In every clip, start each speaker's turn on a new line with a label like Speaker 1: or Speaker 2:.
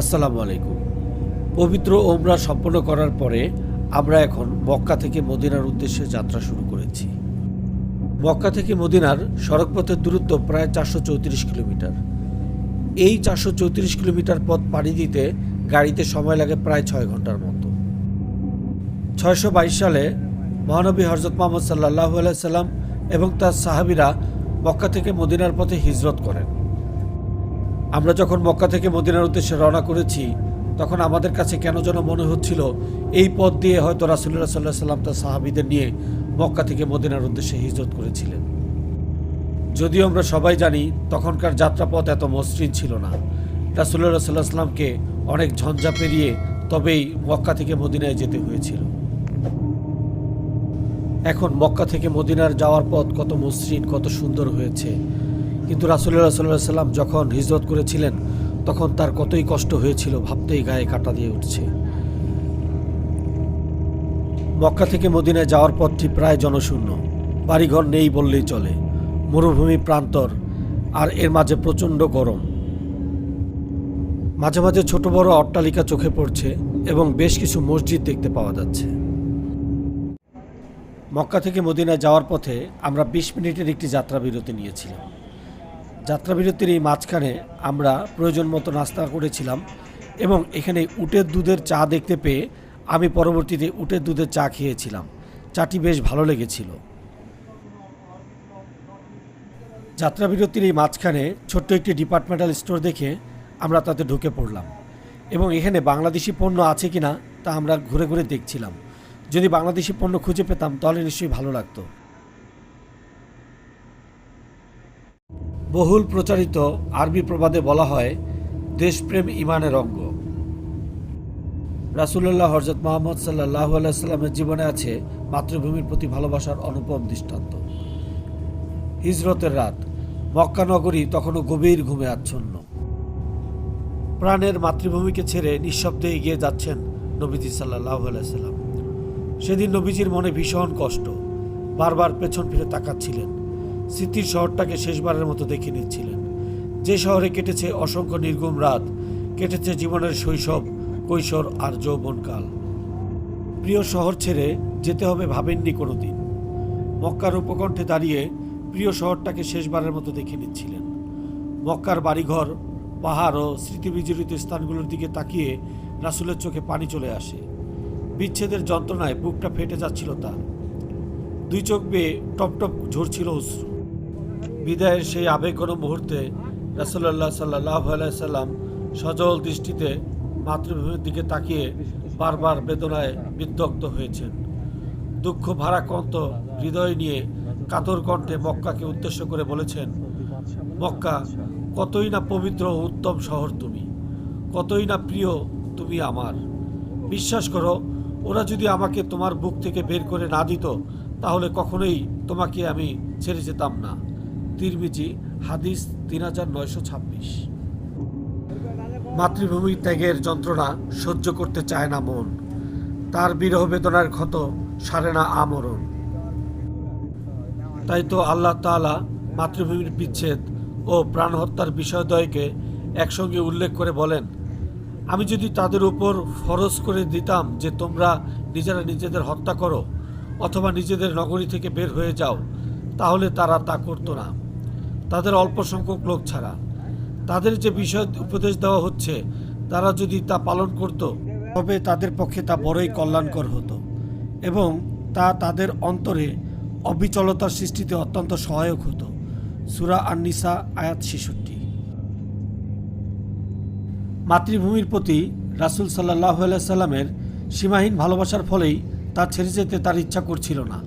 Speaker 1: আসসালামু আলাইকুম। পবিত্র ওমরা সম্পন্ন করার পরে আমরা এখন মক্কা থেকে মদিনার উদ্দেশ্যে যাত্রা শুরু করেছি। মক্কা থেকে মদিনার সড়কপথের দূরত্ব প্রায় চারশো চৌত্রিশ কিলোমিটার। এই চারশো চৌত্রিশ কিলোমিটার পথ পাড়ি দিতে গাড়িতে সময় লাগে প্রায় ছয় ঘণ্টার মতো। ছয়শো বাইশ সালে মহানবী হজরত মোহাম্মদ সাল্লাহ সাল্লাম এবং তার সাহাবিরা মক্কা থেকে মদিনার পথে হিজরত করেন। আমরা যখন মক্কা থেকে মদিনার উদ্দেশ্যে রওনা করেছি, তখন আমাদের কাছে কেন যেন মনে হচ্ছিল, এই পথ দিয়ে হয়তো রাসুল্লাহ সাল্লাহ সাল্লাম তার সাহাবিদের নিয়ে মক্কা থেকে মদিনার উদ্দেশ্যে হিজরত করেছিলেন। যদিও আমরা সবাই জানি, তখনকার যাত্রাপথ এত মসৃণ ছিল না। রাসুল্লাহ সাল্লাহ সাল্লামকে অনেক ঝঞ্ঝা পেরিয়ে তবেই মক্কা থেকে মদিনায় যেতে হয়েছিল। এখন মক্কা থেকে মদিনার যাওয়ার পথ কত মসৃণ, কত সুন্দর হয়েছে। কিন্তু রাসুল্লাহ সাল্লাহ সাল্লাম যখন হিজরত করেছিলেন, তখন তার কতই কষ্ট হয়েছিল ভাবতেই গায়ে কাটা দিয়ে উঠছে। মক্কা থেকে মদিনায় যাওয়ার পথটি প্রায় জনশূন্য। বাড়িঘর নেই বললেই চলে। মরুভূমি প্রান্তর, আর এর মাঝে প্রচণ্ড গরম। মাঝে মাঝে ছোট বড় অট্টালিকা চোখে পড়ছে এবং বেশ কিছু মসজিদ দেখতে পাওয়া যাচ্ছে। মক্কা থেকে মদিনায় যাওয়ার পথে আমরা বিশ মিনিটের একটি যাত্রা বিরতি নিয়েছিলাম। যাত্রা বিরতির এই মাঝখানে আমরা প্রয়োজন মতো নাস্তা করেছিলাম এবং এখানে উটের দুধের চা দেখতে পেয়ে আমি পরবর্তীতে উটের দুধের চা খেয়েছিলাম। চাটি বেশ ভালো লেগেছিল। যাত্রা বিরতির এই মাঝখানে ছোট্ট একটি ডিপার্টমেন্টাল স্টোর দেখে আমরা তাতে ঢুকে পড়লাম এবং এখানে বাংলাদেশি পণ্য আছে কিনা তা আমরা ঘুরে ঘুরে দেখছিলাম। যদি বাংলাদেশি পণ্য খুঁজে পেতাম তাহলে নিশ্চয়ই ভালো লাগতো। বহুল প্রচারিত আরবি প্রবাদে বলা হয়, দেশপ্রেম ইমানের অঙ্গ। রাসুল্লাহ হরজত মোহাম্মদ সাল্লাহ আলাইস্লামের জীবনে আছে মাতৃভূমির প্রতি ভালোবাসার অনুপম দৃষ্টান্ত। হিজরতের রাত, মক্কা নগরী তখনও গভীর ঘুমে আচ্ছন্ন। প্রাণের মাতৃভূমিকে ছেড়ে নিঃশব্দে এগিয়ে যাচ্ছেন নবীজি সাল্লাহ আলাইসাল্লাম সেদিন নবীজির মনে ভীষণ কষ্ট, বারবার পেছন ফিরে তাকাচ্ছিলেন। স্মৃতির শহরটাকে শেষবারের মতো দেখে নিচ্ছিলেন। যে শহরে কেটেছে অসংখ্য নির্গুম রাত, কেটেছে জীবনের শৈশব, কৈশোর আর যৌবনকাল। প্রিয় শহর ছেড়ে যেতে হবে ভাবেননি কোনো দিন মক্কার উপকণ্ঠে দাঁড়িয়ে প্রিয় শহরটাকে শেষবারের মতো দেখে নিচ্ছিলেন। মক্কার বাড়িঘর, পাহাড় ও স্মৃতিবিজড়িত স্থানগুলোর দিকে তাকিয়ে রাসুলের চোখে পানি চলে আসে। বিচ্ছেদের যন্ত্রণায় বুকটা ফেটে যাচ্ছিল তার। দুই চোখ বেয়ে টপটপ টপ ঝরছিল অশ্রু। বিদায়ের সেই আবেগঘন মুহূর্তে রাসুল্লাহ সাল্লাহ সাল্লাম সজল দৃষ্টিতে মাতৃভূমির দিকে তাকিয়ে বারবার বেদনায় বিদ্ধগ্ধ হয়েছেন। দুঃখ ভারাক্রান্ত হৃদয় নিয়ে কাতর কণ্ঠে মক্কাকে উদ্দেশ্য করে বলেছেন, মক্কা, কতই না পবিত্র উত্তম শহর তুমি, কতই না প্রিয় তুমি আমার। বিশ্বাস করো, ওরা যদি আমাকে তোমার বুক থেকে বের করে না দিত, তাহলে কখনোই তোমাকে আমি ছেড়ে যেতাম না। তিরমিজি, হাদিস তিন হাজার নয়শো ছাব্বিশ। মাতৃভূমি ত্যাগের যন্ত্রণা সহ্য করতে চায় না মন। তার বিরহ বেদনার ক্ষত সারে না আমরণ। তাই তো আল্লাহ তাআলা মাতৃভূমির বিচ্ছেদ ও প্রাণহত্যার বিষয়দ্বয়কে একসঙ্গে উল্লেখ করে বলেন, আমি যদি তাদের উপর ফরজ করে দিতাম যে তোমরা নিজেরা নিজেদের হত্যা করো অথবা নিজেদের নগরী থেকে বের হয়ে যাও, তাহলে তারা তা করতো না। তাদের অল্প সংখ্যক লোক ছাড়া। তাদের যে বিষয় উপদেশ দেওয়া হচ্ছে, তারা যদি তা পালন করত, তবে তাদের পক্ষে তা বড়ই কল্যাণকর হতো এবং তা তাদের অন্তরে অবিচলতার সৃষ্টিতে অত্যন্ত সহায়ক হতো। সুরা আননিসা, আয়াত ছেষট্টি। মাতৃভূমির প্রতি রাসুল সাল্লাহ সাল্লামের সীমাহীন ভালোবাসার ফলেই তা ছেড়ে যেতে তার ইচ্ছা করছিল না।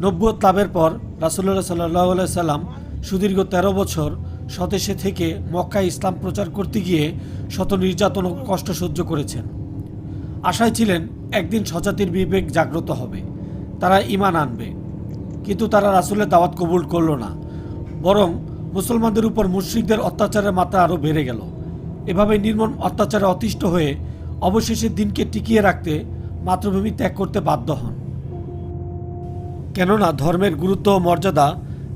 Speaker 1: নব্বত লাভের পর রাসুল্লাহ সাল্লাহ সাল্লাম সুদীর্ঘ ১৩ বছর স্বদেশে থেকে মক্কায় ইসলাম প্রচার করতে গিয়ে শত নির্যাতন ও কষ্ট সহ্য করেছেন। আশায় ছিলেন একদিন স্বজাতির বিবেক জাগ্রত হবে, তারা ইমান আনবে। কিন্তু তারা রাসুলের দাওয়াত কবুল করল না, বরং মুসলমানদের উপর মুশ্রিকদের অত্যাচারের মাত্রা আরও বেড়ে গেল। এভাবে নির্মম অত্যাচারে অতিষ্ঠ হয়ে অবশেষে দিনকে টিকিয়ে রাখতে মাতৃভূমি ত্যাগ করতে বাধ্য হন। কেননা ধর্মের গুরুত্ব ও মর্যাদা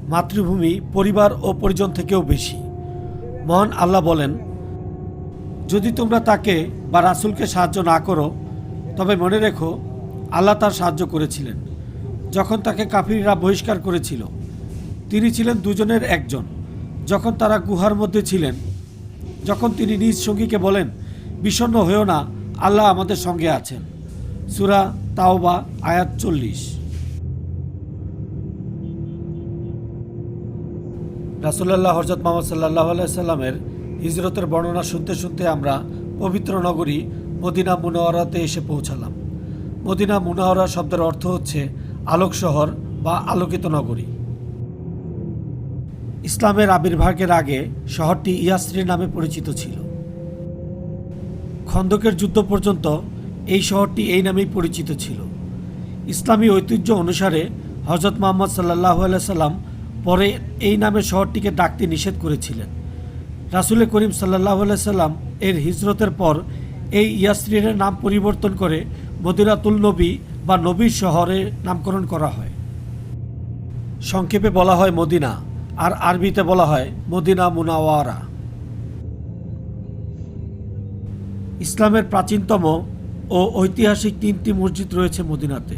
Speaker 1: মাতৃভূমি, পরিবার ও পরিজন থেকেও বেশি। মহান আল্লাহ বলেন, যদি তোমরা তাকে বা রাসূলকে সাহায্য না করো, তবে মনে রেখো, আল্লাহ তার সাহায্য করেছিলেন। যখন তাকে কাফিররা বহিষ্কার করেছিল, তিনি ছিলেন দুজনের একজন। যখন তারা গুহার মধ্যে ছিলেন, যখন তিনি নিজ সঙ্গীকে বলেন, বিষণ্ণ হয়েও না, আল্লাহ আমাদের সঙ্গে আছেন। সুরা তাওবা, আয়াত চল্লিশ। রাসুল্লাহ হরজত মোহাম্মদ সাল্লাহ সাল্লামের হিজরতের বর্ণনা শুনতে শুনতে আমরা পবিত্র নগরী মদিনা মুনাওয়ারাতে এসে পৌঁছালাম। মদিনা মুনাওয়ারা শব্দের অর্থ হচ্ছে আলোক শহর বা আলোকিত নগরী। ইসলামের আবির্ভাবের আগে শহরটি ইয়াসরি নামে পরিচিত ছিল। খন্দকের যুদ্ধ পর্যন্ত এই শহরটি এই নামেই পরিচিত ছিল। ইসলামী ঐতিহ্য অনুসারে হজরত মোহাম্মদ সাল্লাহ সাল্লাম পরে এই নামে শহরটিকে ডাকতে নিষেধ করেছিলেন। রাসুল করিম সাল্লাহ সাল্লাম এর হিজরতের পর এই ইয়াসরিনের নাম পরিবর্তন করে মদিনাতুল নবী বা নবীর শহরে নামকরণ করা হয়। সংক্ষেপে বলা হয় মদিনা, আর আরবিতে বলা হয় মদিনা মুনাওয়ারা। ইসলামের প্রাচীনতম ও ঐতিহাসিক তিনটি মসজিদ রয়েছে মদিনাতে।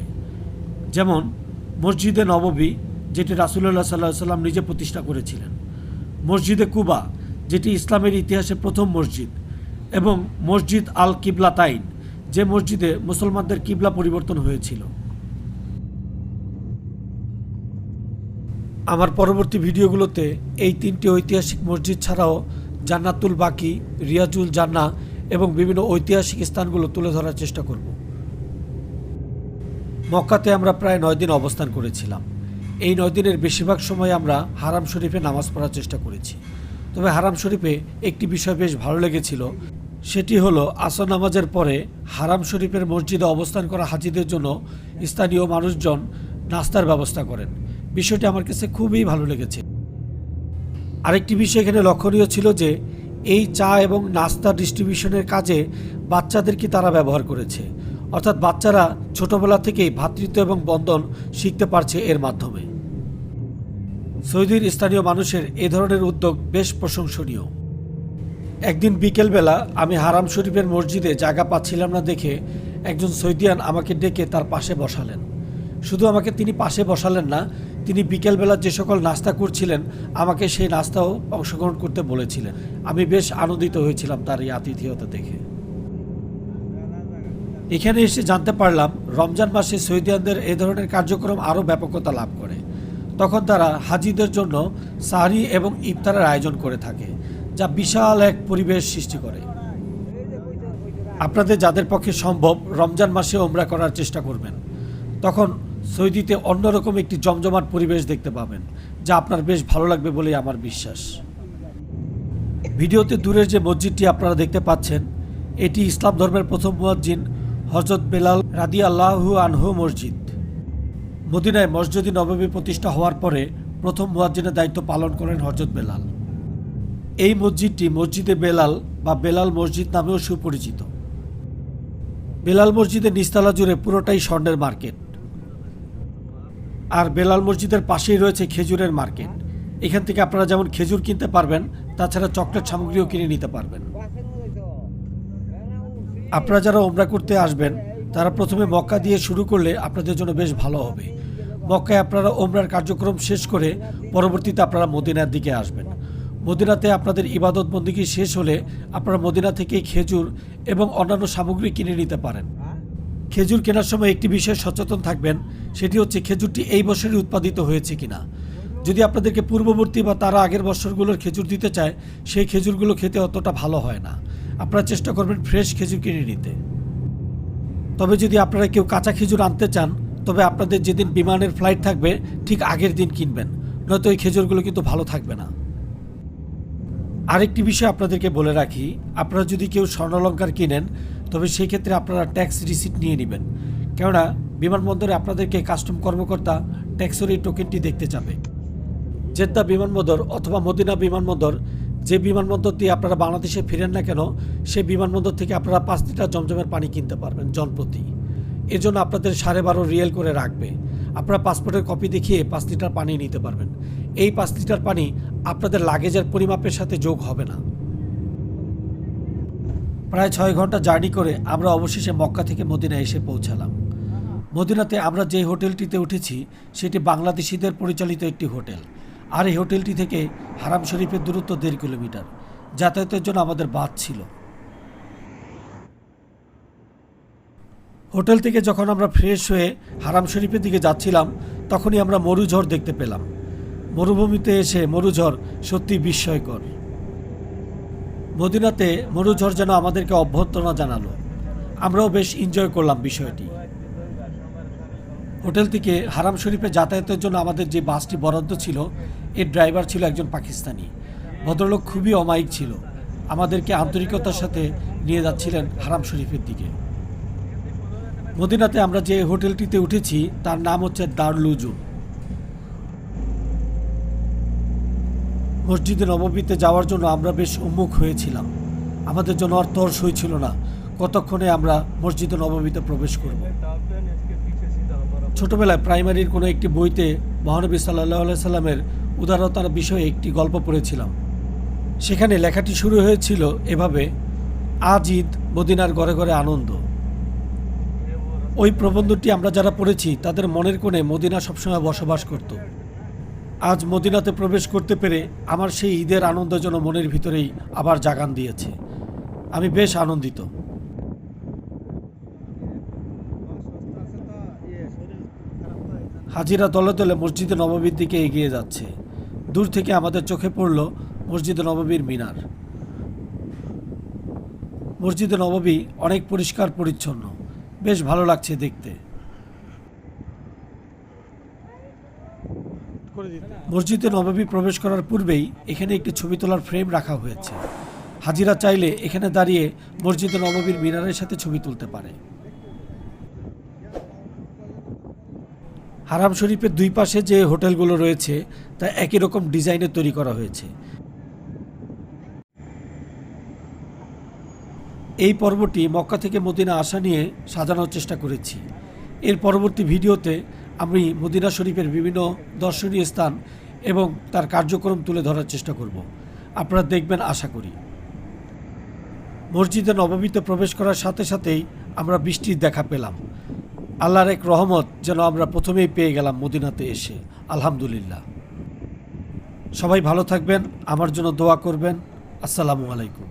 Speaker 1: যেমন মসজিদে নববী যেটি রাসুল্লাহ সাল্লাহ সাল্লাম নিজে প্রতিষ্ঠা করেছিলেন। মসজিদে কুবা, যেটি ইসলামের ইতিহাসে প্রথম মসজিদ, এবং মসজিদ আল কিবলা তাইন যে মসজিদে মুসলমানদের কিবলা পরিবর্তন হয়েছিল। আমার পরবর্তী ভিডিওগুলোতে এই তিনটি ঐতিহাসিক মসজিদ ছাড়াও জান্নাতুল বাকি, রিয়াজুল জান্না এবং বিভিন্ন ঐতিহাসিক স্থানগুলো তুলে ধরার চেষ্টা করব। মক্কাতে আমরা প্রায় নয় দিন অবস্থান করেছিলাম। এই নয় দিনের বেশিরভাগ সময় আমরা হারাম শরীফে নামাজ পড়ার চেষ্টা করেছি। তবে হারাম শরীফে একটি বিষয় বেশ ভালো লেগেছিল। সেটি হলো আসর নামাজের পরে হারাম শরীফের মসজিদে অবস্থান করা হাজিদের জন্য স্থানীয় মানুষজন নাস্তার ব্যবস্থা করেন। বিষয়টি আমার কাছে খুবই ভালো লেগেছে। আরেকটি বিষয় এখানে লক্ষণীয় ছিল যে, এই চা এবং নাস্তা ডিস্ট্রিবিউশনের কাজে বাচ্চাদেরকে তারা ব্যবহার করেছে? অর্থাৎ বাচ্চারা ছোটবেলা থেকেই ভ্রাতৃত্ব এবং বন্ধন শিখতে পারছে এর মাধ্যমে। সৌদির স্থানীয় মানুষের এ ধরনের উদ্যোগ বেশ প্রশংসনীয়। একদিন বিকেলবেলা আমি হারাম শরীফের মসজিদে জায়গা পাচ্ছিলাম না দেখে একজন সৈদিয়ান আমাকে ডেকে তার পাশে বসালেন। শুধু আমাকে তিনি পাশে বসালেন না, তিনি বিকেলবেলা যে সকল নাস্তা করছিলেন, আমাকে সেই নাস্তাও অংশগ্রহণ করতে বলেছিলেন। আমি বেশ আনন্দিত হয়েছিলাম তার এই আতিথেয়তা দেখে। এখানে এসে জানতে পারলাম, রমজান মাসে সৈদিয়ানদের এ ধরনের কার্যক্রম আরও ব্যাপকতা লাভ করে। তখন তারা হাজিদের জন্য সাহারি এবং ইফতারের আয়োজন করে থাকে, যা বিশাল এক পরিবেশ সৃষ্টি করে। আপনাদের যাদের পক্ষে সম্ভব রমজান মাসে ওমরা করার চেষ্টা করবেন। তখন সৌদিতে অন্যরকম একটি জমজমাট পরিবেশ দেখতে পাবেন, যা আপনার বেশ ভালো লাগবে বলেই আমার বিশ্বাস। ভিডিওতে দূরের যে মসজিদটি আপনারা দেখতে পাচ্ছেন, এটি ইসলাম ধর্মের প্রথম মুয়াজ্জিন হজরত বেলাল রাদি আল্লাহু আনহু মসজিদ। মদিনায় মসজিদি নবমী প্রতিষ্ঠা হওয়ার পরে প্রথম মুয়াজ্জিনের দায়িত্ব পালন করেন হজরত বেলাল। এই মসজিদটি মসজিদে বেলাল বা বেলাল মসজিদ নামেও সুপরিচিত। বেলাল মসজিদের নিস্তালা জুড়ে পুরোটাই স্বর্ণের মার্কেট। আর বেলাল মসজিদের পাশেই রয়েছে খেজুরের মার্কেট। এখান থেকে আপনারা যেমন খেজুর কিনতে পারবেন, তাছাড়া চকলেট সামগ্রীও কিনে নিতে পারবেন। আপনারা যারা ওমরা করতে আসবেন তারা প্রথমে মক্কা দিয়ে শুরু করলে আপনাদের জন্য বেশ ভালো হবে। মক্কায় আপনারা ওমরার কার্যক্রম শেষ করে পরবর্তীতে আপনারা মদিনার দিকে আসবেন। মদিনাতে আপনাদের ইবাদত বন্দিগি শেষ হলে আপনারা মদিনা থেকে খেজুর এবং অন্যান্য সামগ্রী কিনে নিতে পারেন। খেজুর কেনার সময় একটি বিষয়ে সচেতন থাকবেন, সেটি হচ্ছে খেজুরটি এই বছরই উৎপাদিত হয়েছে কিনা। যদি আপনাদেরকে পূর্ববর্তী বা তারা আগের বছরগুলোর খেজুর দিতে চায়, সেই খেজুরগুলো খেতে অতটা ভালো হয় না। আপনারা চেষ্টা করবেন ফ্রেশ খেজুর কিনে নিতে। তবে যদি আপনারা কেউ কাঁচা খেজুর আনতে চান, তবে আপনাদের যেদিন বিমানের ফ্লাইট থাকবে, ঠিক আগের দিন কিনবেন। নয়তো ওই খেজুরগুলো কিন্তু ভালো থাকবে না। আরেকটি বিষয় আপনাদেরকে বলে রাখি, আপনারা যদি কেউ স্বর্ণালঙ্কার কিনেন, তবে সেই ক্ষেত্রে আপনারা ট্যাক্স রিসিট নিয়ে নেবেন। কেননা, বিমানবন্দরে আপনাদেরকে কাস্টম কর্মকর্তা ট্যাক্সের এই টোকেনটি দেখতে যাবে জেদ্দা বিমানবন্দর অথবা মদিনা বিমানবন্দর যে বিমানবন্দর দিয়ে আপনারা বাংলাদেশে ফিরেন না কেন, সেই বিমানবন্দর থেকে আপনারা পাঁচ লিটার জমজমের পানি কিনতে পারবেন জনপ্রতি। এজন্য আপনাদের সাড়ে বারো রিয়েল করে রাখবে। আপনারা পাসপোর্টের কপি দেখিয়ে পাঁচ লিটার পানি নিতে পারবেন। এই পাঁচ লিটার পানি আপনাদের লাগেজের পরিমাপের সাথে যোগ হবে না। প্রায় ছয় ঘণ্টা জার্নি করে আমরা অবশেষে মক্কা থেকে মদিনা এসে পৌঁছালাম। মদিনাতে আমরা যে হোটেলটিতে উঠেছি, সেটি বাংলাদেশিদের পরিচালিত একটি হোটেল। আর এই হোটেলটি থেকে হারাম শরীফের দূরত্ব দেড় কিলোমিটার। যাতায়াতের জন্য আমাদের বাদ ছিল। হোটেল থেকে যখন আমরা ফ্রেশ হয়ে হারাম শরীফের দিকে যাচ্ছিলাম, তখনই আমরা মরুঝড় দেখতে পেলাম। মরুভূমিতে এসে মরুঝড় সত্যি বিস্ময়কর। মদিনাতে মরুঝড় যেন আমাদেরকে অভ্যর্থনা জানালো। আমরাও বেশ এনজয় করলাম বিষয়টি। হোটেল থেকে হারাম শরীফে যাতায়াতের জন্য আমাদের যে বাসটি বরাদ্দ ছিল এর ড্রাইভার ছিল একজন পাকিস্তানি। ভদ্রলোক খুবই অমায়িক ছিল। আমাদেরকে আন্তরিকতার সাথে নিয়ে যাচ্ছিলেন হারাম শরীফের দিকে। মদিনাতে আমরা যে হোটেলটিতে উঠেছি, তার নাম হচ্ছে দারলুজুম মসজিদে নবমীতে যাওয়ার জন্য আমরা বেশ উন্মুখ হয়েছিলাম। আমাদের জন্য আর তর সই ছিল না। কতক্ষণে আমরা মসজিদে নবমীতে প্রবেশ করব? ছোটবেলায় প্রাইমারির কোনো একটি বইতে মহানবী সাল্লাহ সাল্লামের উদারতার বিষয়ে একটি গল্প পড়েছিলাম। সেখানে লেখাটি শুরু হয়েছিল এভাবে আজ ঈদ মদিনার ঘরে ঘরে আনন্দ। ওই প্রবন্ধটি আমরা যারা পড়েছি, তাদের মনের কোণে মদিনা সবসময় বসবাস করত। আজ মদিনাতে প্রবেশ করতে পেরে আমার সেই ঈদের আনন্দ যেন মনের ভিতরেই আবার জাগান দিয়েছে। আমি বেশ আনন্দিত। হাজিরা দলে দলে মসজিদে নববীর দিকে এগিয়ে যাচ্ছে। দূর থেকে আমাদের চোখে পড়ল মসজিদে নববীর মিনার। মসজিদে নববী অনেক পরিষ্কার, পরিচ্ছন্ন। বেশ ভালো লাগছে দেখতে। মসজিদে নববী প্রবেশ করার পূর্বেই এখানে একটি ছবি তোলার ফ্রেম রাখা হয়েছে। হাজিরা চাইলে এখানে দাঁড়িয়ে মসজিদে নববীর মিনারের সাথে ছবি তুলতে পারে। হারাম শরীফের দুই পাশে যে হোটেলগুলো রয়েছে, তা একই রকম ডিজাইনে তৈরি করা হয়েছে। এই পর্বটি মক্কা থেকে মদিনা আসা নিয়ে সাজানোর চেষ্টা করেছি। এর পরবর্তী ভিডিওতে আমি মদিনা শরীফের বিভিন্ন দর্শনীয় স্থান এবং তার কার্যক্রম তুলে ধরার চেষ্টা করব। আপনারা দেখবেন, আশা করি। মসজিদে নবমীতে প্রবেশ করার সাথে সাথেই আমরা বৃষ্টির দেখা পেলাম। আল্লাহর এক রহমত যেন আমরা প্রথমেই পেয়ে গেলাম মদিনাতে এসে। আলহামদুলিল্লাহ। সবাই ভালো থাকবেন, আমার জন্য দোয়া করবেন। আসসালামু আলাইকুম।